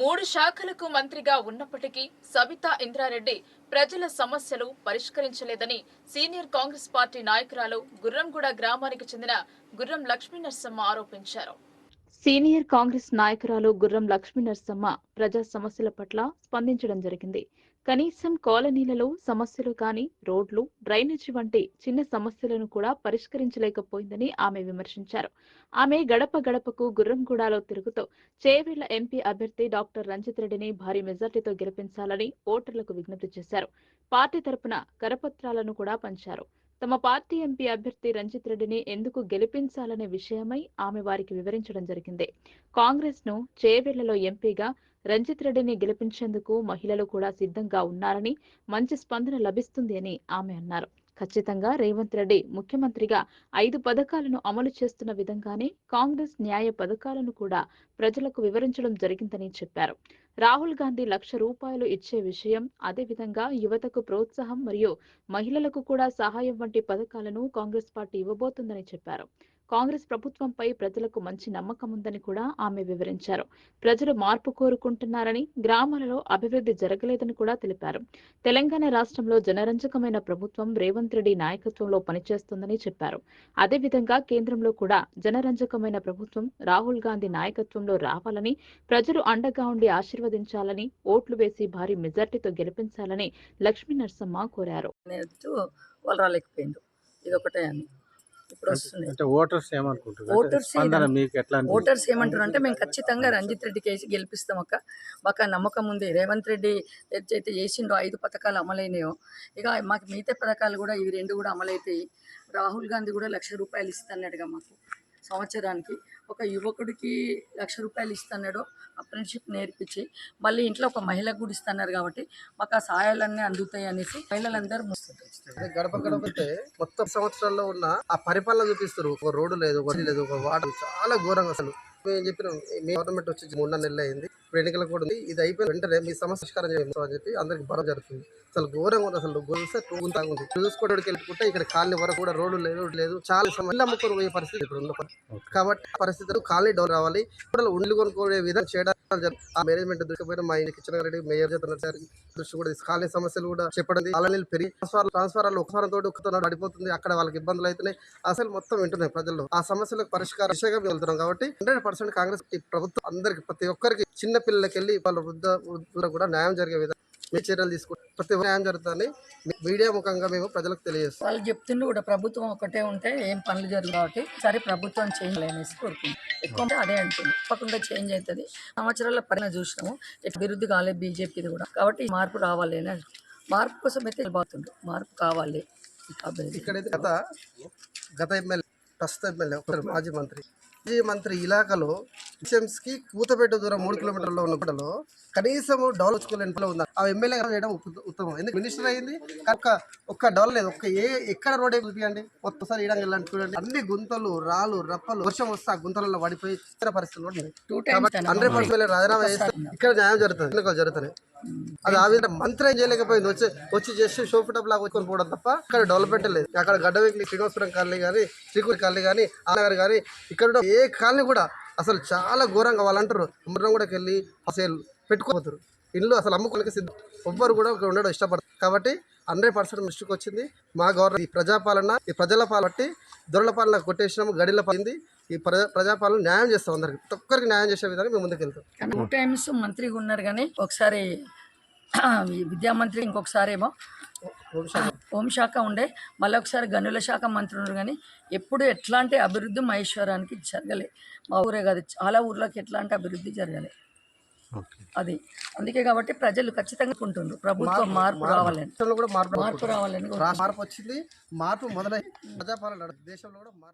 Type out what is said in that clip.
మూడు శాఖలకు మంత్రిగా ఉన్నప్పటికీ సబితా ఇంద్రారెడ్డి ప్రజల సమస్యలు పరిష్కరించలేదని సీనియర్ కాంగ్రెస్ పార్టీ నాయకురాలు గుర్రంగూడ గ్రామానికి చెందిన గుర్రం లక్ష్మీ ఆరోపించారు. సీనియర్ కాంగ్రెస్ నాయకురాలు గుర్రం లక్ష్మీ నరసమ్మ ప్రజా సమస్యల పట్ల స్పందించడం జరిగింది. కనీసం కాలనీలలో సమస్యలు కాని రోడ్లు డ్రైనేజీ వంటి చిన్న సమస్యలను కూడా పరిష్కరించలేకపోయిందని ఆమె విమర్శించారు. ఆమె గడప గడపకు గుర్రంగూడలో తిరుగుతూ చేవేళ్ళ ఎంపీ అభ్యర్థి డాక్టర్ రంజిత్ రెడ్డిని భారీ మెజార్టీతో గెలిపించాలని ఓటర్లకు విజ్ఞప్తి చేశారు. పార్టీ తరపున కరపత్రాలను కూడా పంచారు. తమ పార్టీ ఎంపీ అభ్యర్థి రంజిత్ రెడ్డిని ఎందుకు గెలిపించాలనే విషయమై ఆమె వారికి వివరించడం జరిగింది. కాంగ్రెస్ను చేవెళ్ళలో ఎంపీగా రంజిత్ రెడ్డిని గెలిపించేందుకు మహిళలు కూడా సిద్ధంగా ఉన్నారని మంచి స్పందన లభిస్తుంది అని ఆమె అన్నారు. ఖచ్చితంగా రేవంత్ రెడ్డి ముఖ్యమంత్రిగా ఐదు పథకాలను అమలు చేస్తున్న విధంగానే కాంగ్రెస్ న్యాయ పథకాలను కూడా ప్రజలకు వివరించడం జరిగిందని చెప్పారు. రాహుల్ గాంధీ లక్ష రూపాయలు ఇచ్చే విషయం అదేవిధంగా యువతకు ప్రోత్సాహం మరియు మహిళలకు కూడా సహాయం వంటి పథకాలను కాంగ్రెస్ పార్టీ ఇవ్వబోతుందని చెప్పారు. కాంగ్రెస్ ప్రభుత్వంపై ప్రజలకు మంచి నమ్మకం ఉందని కూడా ఆమె వివరించారు. ప్రజలు మార్పు కోరుకుంటున్నారని గ్రామాలలో అభివృద్ధి జరగలేదని కూడా తెలిపారు. తెలంగాణ రాష్ట్రంలో జనరంజకమైన ప్రభుత్వం రేవంత్ రెడ్డి నాయకత్వంలో పనిచేస్తుందని చెప్పారు. అదేవిధంగా కేంద్రంలో కూడా జనరంజకమైన ప్రభుత్వం రాహుల్ గాంధీ నాయకత్వంలో రావాలని ప్రజలు అండగా ఉండి ఆశీర్వదించాలని ఓట్లు వేసి భారీ మెజార్టీతో గెలిపించాలని లక్ష్మీ నరసమ్మ కోరారు నేర్చు రాలేకపోయిండు అని ఇప్పుడు వస్తుంది. అంటే ఓటర్స్ ఏమనుకుంటారు ఓటర్స్ స్పందన మీకు ఎట్లా అనిపించింది? ఓటర్స్ ఏమంటారు అంటే మేము ఖచ్చితంగా రంజిత్ రెడ్డి కేసి గెలిపిస్తాం అక్క. మాకు నమ్మకం ఉంది. రేవంత్ రెడ్డి ఏదైతే చేసిండో ఐదు పథకాలు అమలైనాయో ఇక మాకు మిగతా పథకాలు కూడా ఇవి రెండు కూడా అమలైతాయి. రాహుల్ గాంధీ కూడా లక్ష రూపాయలు ఇస్తున్నాడుగా మాకు. సంవత్సరానికి ఒక యువకుడికి లక్ష రూపాయలు ఇస్తున్నాడు అప్రెంటిషిప్ నేర్పించి. మళ్ళీ ఇంట్లో ఒక మహిళకు కూడా ఇస్తున్నారు కాబట్టి మాకు ఆ సహాయాలన్నీ అందుతాయి అనేసి మహిళలందరూ గడప గడపతే మొత్తం సంవత్సరాల్లో ఉన్న ఆ పరిపాలన చూపిస్తారు. ఒక రోడ్డు లేదు ఒకటి లేదు ఒక వాటర్ చాలా ఘోరంగా అసలు. మేము చెప్పినాం మీ గవర్నమెంట్ వచ్చి మూడు నెలలు అయింది. ఇప్పుడు ఎన్నికలు కూడా ఉంది. ఇది అయిపోయిన వెంటనే మీ సమస్య పరిష్కారం చేయండి అని చెప్పి అందరికి బలం జరుగుతుంది. అసలు ఘోరంగా ఉంది అసలు గురిసే గుంతగా ఉంది. చూసుకోవడానికి వెళ్ళుకుంటే ఇక్కడ కాలనీ వరకు కూడా రోడ్డు లేదు రోడ్డు లేదు చాలా సమస్యలు అమ్ముకొని పోయే పరిస్థితి ఇప్పుడు ఉన్న. కాబట్టి పరిస్థితులు కాలనీ డౌన్ రావాలి. ఇప్పుడు ఉండ్లు కొనుక్కునే విధంగా జరుగుతుంది. ఆ మేనేజ్మెంట్ దృష్టిపోయిన మా ఇంటి కిచెన్ రెడ్డి మేయర్ చేతున్న దృష్టి కూడా కాలనీ సమస్యలు కూడా చెప్పడం. కాలనీలు పెరిగి ట్రాన్స్ఫర్ ట్రాన్స్ఫర్ ఒకసారి తోటి ఒక్కతో పడిపోతుంది అక్కడ వాళ్ళకి ఇబ్బందులు అవుతున్నాయి అసలు మొత్తం వింటున్నాయి ప్రజల్లో. ఆ సమస్యలకు పరిష్కారం మేము వెళ్తున్నాం కాబట్టి హండ్రెడ్ పర్సెంట్ కాంగ్రెస్ ప్రభుత్వం అందరికి ప్రతి ఒక్కరికి చిన్న పిల్లలకి వెళ్ళి వాళ్ళ వృద్ధ వృద్ధులకు కూడా న్యాయం జరిగే విధంగా మీ చర్యలు తీసుకుంటాం ప్రతి న్యాయం జరుగుతుందని మీడియా ముఖంగా మేము ప్రజలకు తెలియజేస్తాం. వాళ్ళు చెప్తుండ్రు కూడా ప్రభుత్వం ఒకటే ఉంటే ఏం పనులు జరగవు కాబట్టి సరే ప్రభుత్వం చేంజ్ అనేసి కోరుకుంది ఎక్కువ ఉంటే అదే అంటుంది తప్పకుండా చేంజ్ అవుతుంది. సంవత్సరాల పరిణ చూసినాము. అభివృద్ధి కాలేదు బీజేపీది కూడా. కాబట్టి ఈ మార్పు రావాలి అని. మార్పు కోసం అయితే వెళ్ళిపోతుండ్రు మార్పు కావాలి. ఇక్కడైతే గత గత ఎమ్మెల్యే ప్రస్తుత ఎమ్మెల్యే మాజీ మంత్రి. మాజీ మంత్రి ఇలాకాలో కి కూతపేట దూరం మూడు కిలోమీటర్లో ఉన్న గుట్టలో కనీసం డెవలప్ చేసుకోలేని ఉంది? ఆ ఎమ్మెల్యే గారు చేయడం ఉత్త- ఉత్తమం. ఎందుకు మినిస్టర్ అయింది? ఒక్క ఒక్క డెవలప్ లేదు. ఒక్క ఏ ఎక్కడ రోడ్ చూపించండి ఒక్కసారి ఇడంగా వెళ్ళండి చూడండి. అన్ని గుంతలు రాళ్ళు రప్పలు వర్షం వస్తే ఆ గుంతలలో పడిపోయి ఇతర పరిస్థితులు కూడా హండ్రెడ్ పర్సెంట్ రాజీనామా చేస్తే ఇక్కడ న్యాయం జరుగుతుంది. ఎన్నికలు జరుగుతున్నాయి. అది ఆ విధంగా మంత్రి ఏం చేయలేకపోయింది. వచ్చి వచ్చి చేసి షోఫిటప్ లాగా వచ్చుకొని పోవడం తప్ప అక్కడ డెవలప్మెంట్ లేదు. అక్కడ గడ్డవేకి శ్రీనివాసపురం కాలనీ కానీ శ్రీకూరి కాలనీ కానీ ఆనగారు కానీ ఇక్కడ ఏ కాలనీ కూడా అసలు చాలా ఘోరంగా వాళ్ళు అంటారు. కూడా వెళ్ళి అసలు పెట్టుకోపోతారు ఇల్లు అసలు అమ్ముకోలేక సిద్ధం. ఎవ్వరు కూడా ఇక్కడ ఉండడం ఇష్టపడతారు కాబట్టి హండ్రెడ్ పర్సెంట్ మిస్టేక్ వచ్చింది. మా గవర్నమెంట్ ఈ ప్రజాపాలన ఈ ప్రజల పాలన బట్టి దొరల పాలన కొట్టేసినాము గడిల పడింది ఈ ప్రజా ప్రజాపాలన న్యాయం చేస్తాం అందరికి. ఒక్కరికి న్యాయం చేసే విధంగా మేము ముందుకు వెళ్తాం. కానీ టూ టైమ్స్ మంత్రిగా ఉన్నారు కానీ ఒకసారి విద్యామంత్రి ఇంకొకసారి ఏమో హోంశాఖ ఉండే మళ్ళీ ఒకసారి గనుల శాఖ మంత్రి ఉన్నారు కానీ ఎప్పుడు ఎట్లాంటి అభివృద్ధి మహేశ్వరానికి జరగలే. మా ఊరే కాదు చాలా ఊర్లోకి ఎట్లాంటి అభివృద్ధి జరగలేదు అది. అందుకే కాబట్టి ప్రజలు ఖచ్చితంగా ఉంటుండ్రు ప్రభుత్వం మార్పు రావాలని. కూడా మార్పు మార్పు రావాలని మార్పు వచ్చింది మార్పు మొదలై ప్రజాపాలన. దేశంలో కూడా మార్పు